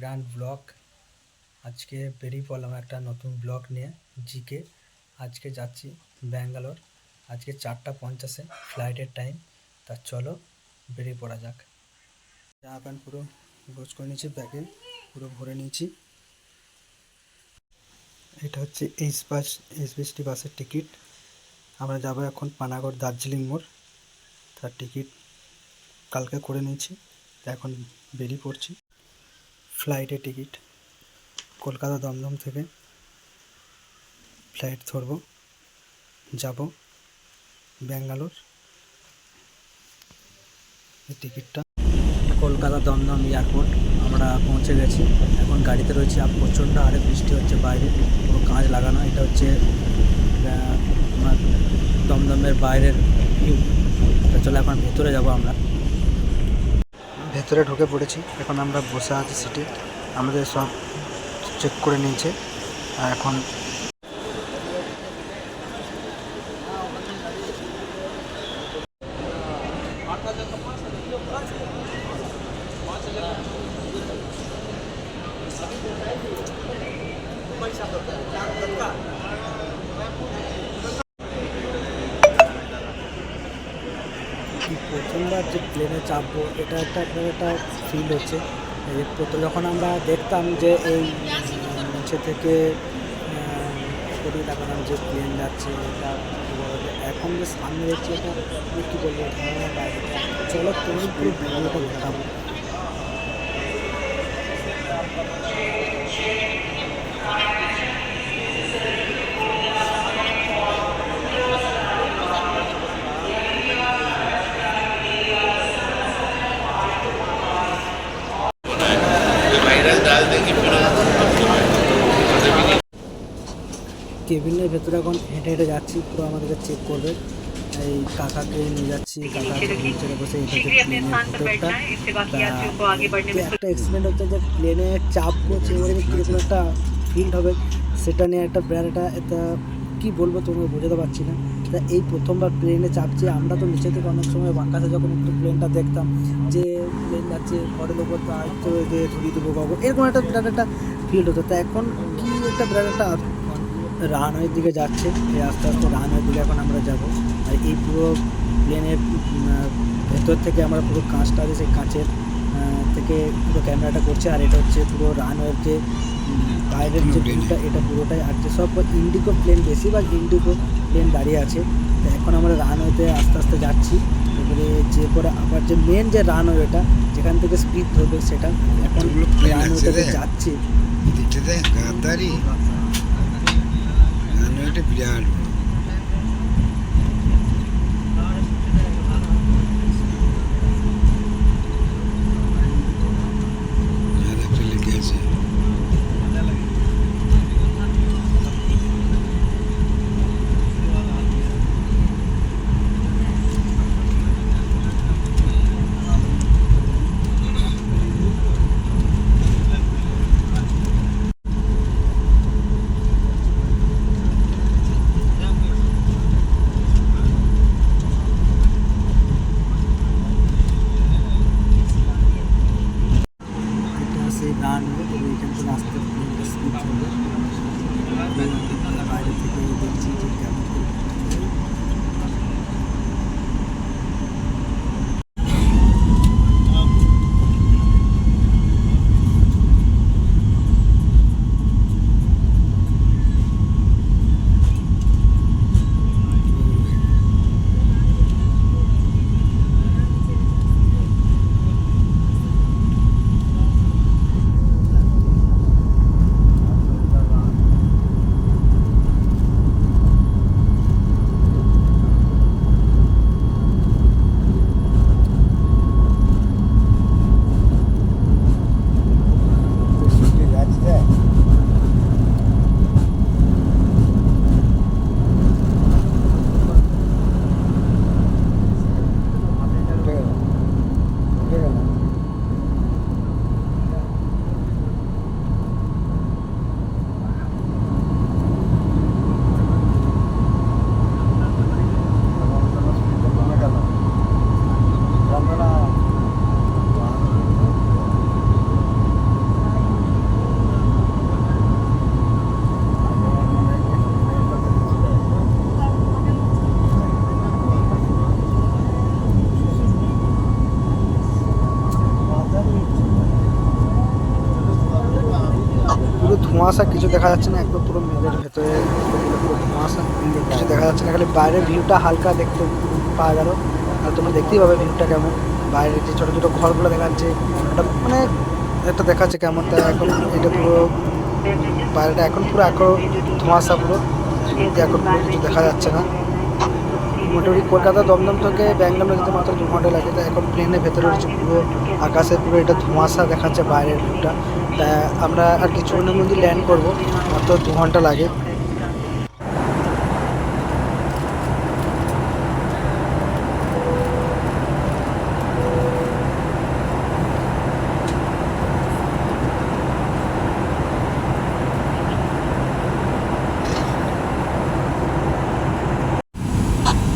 Grand blog আজকে বেরিয়ে পড়লাম একটা নতুন ব্লগ নিয়ে, জিকে। আজকে যাচ্ছি ব্যাঙ্গালোর। আজকে চারটা পঞ্চাশে ফ্লাইটের টাইম তা চলো, বেরিয়ে পড়া যাক। জামা প্যান্ট পুরো গোছ করে নিয়েছি ব্যাগে পুরো ভরে নিয়েছি। এটা হচ্ছে এইচ বাস এইচ বিএসটি বাসের টিকিট আমরা যাব এখন পানাগড় দার্জিলিং মোড়। তার টিকিট কালকে করে নিয়েছি। এখন বেরিয়ে পড়ছি। ফ্লাইটের টিকিট। কলকাতা দমদম থেকে ফ্লাইট ধরবো, যাব, ব্যাঙ্গালোর। টিকিটটা। কলকাতা দমদম এয়ারপোর্ট, আমরা পৌঁছে গেছি। এখন গাড়িতে রয়েছি আর প্রচণ্ড আরে বৃষ্টি হচ্ছে বাইরে, পুরো কাঁচ লাগানো। এটা হচ্ছে দমদমের বাইরের ভিউ চলো এখন ভেতরে যাব আমরা। ভেতরে ঢুকে পড়েছি। এখন আমরা বসে আছি সিটে। আমাদের সব চেক করে নিয়েছে। আর এখন প্রথমবার যে প্লেনে চাপবো, এটা একটা একটা ফিল হচ্ছে। যখন আমরা দেখতাম যে এই মঞ্চে থেকে করে দেখালাম যে প্লেন যাচ্ছে, এটা এখন যে সামনে দেখছি এটা, কী বলব চলো তুমি পুরো ভিডিওটা দেখাবো। কেবিনের ভেতরে এখন হেঁটে হেঁটে যাচ্ছি পুরো আমাদেরকে চেক করবে। এই কাকাকে নিয়ে যাচ্ছি কাকা নিচে বসে একটা এক্সিডেন্ট হচ্ছে যে প্লেনে চাপ করছে এবারে কীরকম একটা ফিল্ড হবে সেটা নিয়ে একটা একটা এটা কী বলব তোমাকে বোঝাতে পারছি না। তা এই প্রথমবার প্লেনে চাপছি আমরা তো নিচে থেকে অনেক সময় বাঁকাতে যখন একটু প্লেনটা দেখতাম যে প্লেন যাচ্ছে ঘরের ওপর যে ধরিয়ে দেবো বাবু এরকম একটা বিরাট একটা ফিল্ড হতো। তা এখন কি একটা বিরাট একটা রানওয়ের দিকে যাচ্ছে এই আস্তে আস্তে রানওয়ের দিকে এখন আমরা যাব। আর এই পুরো প্লেনের ভেতর থেকে আমরা পুরো কাঁচটা আছে সেই কাঁচের থেকে পুরো ক্যামেরাটা করছে আর এটা হচ্ছে পুরো রানওয়ের যে বাইরের যে ভিউটা এটা পুরোটাই আর যে সব ইন্ডিগো প্লেন বেশিরভাগ ইন্ডিগো প্লেন দাঁড়িয়ে আছে তো এখন আমরা রানওয়েতে আস্তে আস্তে যাচ্ছি। এবারে যে পরে আবার যে মেন যে রানওয়েটা যেখান থেকে স্পিড ধরবে সেটা এখন রানওয়েতে? যাচ্ছি। brilhar. কিন্তু রাস্তার প্লেনটা স্পিড চলে বাইরে থেকে দেখছি যে কেমন করে ধোঁয়াশা কিছু দেখা যাচ্ছে না, একদম পুরো মেঘের ভেতরে ধোঁয়াশা কিছু দেখা যাচ্ছে না। খালি বাইরের ভিউটা হালকা দেখতে পাওয়া গেল। আর তোমরা দেখতেই পাবে ভিউটা কেমন। বাইরে যে ছোটো ছোটো ঘরগুলো দেখা যাচ্ছে ওটা মানে একটা দেখা যাচ্ছে কেমন। তা এখন এটা পুরো, বাইরেটা এখন পুরো এখন ধোঁয়াশা পুরো। এখন পুরো কিছু দেখা যাচ্ছে না। মোটামুটি কলকাতা দমদম থেকে ব্যাঙ্গালোর যেতে মাত্র দু ঘণ্টা লাগে। তো এখন প্লেনের ভেতরে রয়েছে পুরো আকাশে পুরো এটা ধোঁয়াশা দেখাচ্ছে বাইরের তা আমরা আর কিছুক্ষণের মধ্যে ল্যান্ড করব, মাত্র দু ঘণ্টা লাগে।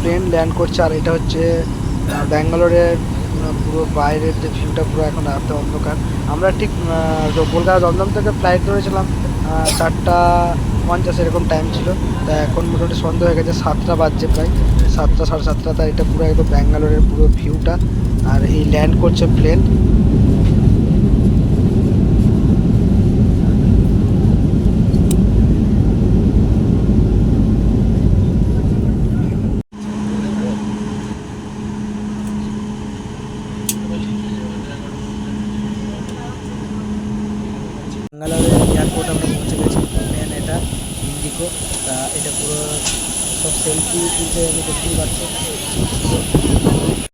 প্লেন ল্যান্ড করছে আর এটা হচ্ছে ব্যাঙ্গালোরের পুরো বাইরের যে ভিউটা পুরো এখন রাতে অন্ধকার। আমরা ঠিক কলকাতা দমদম থেকে ফ্লাইট ধরেছিলাম চারটা পঞ্চাশ এরকম টাইম ছিল। তা এখন মোটামুটি সন্ধ্যা হয়ে গেছে, সাতটা বাজছে প্রায়। সাতটা, সাড়ে সাতটা, তা এটা পুরো একদম ব্যাঙ্গালোরের পুরো ভিউটা আর এই ল্যান্ড করছে প্লেন ব্যাঙ্গালোরের এয়ারপোর্ট আমরা পৌঁছে গেছি প্লেন এটা ইন্ডিগো তা এটা পুরো সব সেলফি তুলতে আমি দেখতেই পাচ্ছি।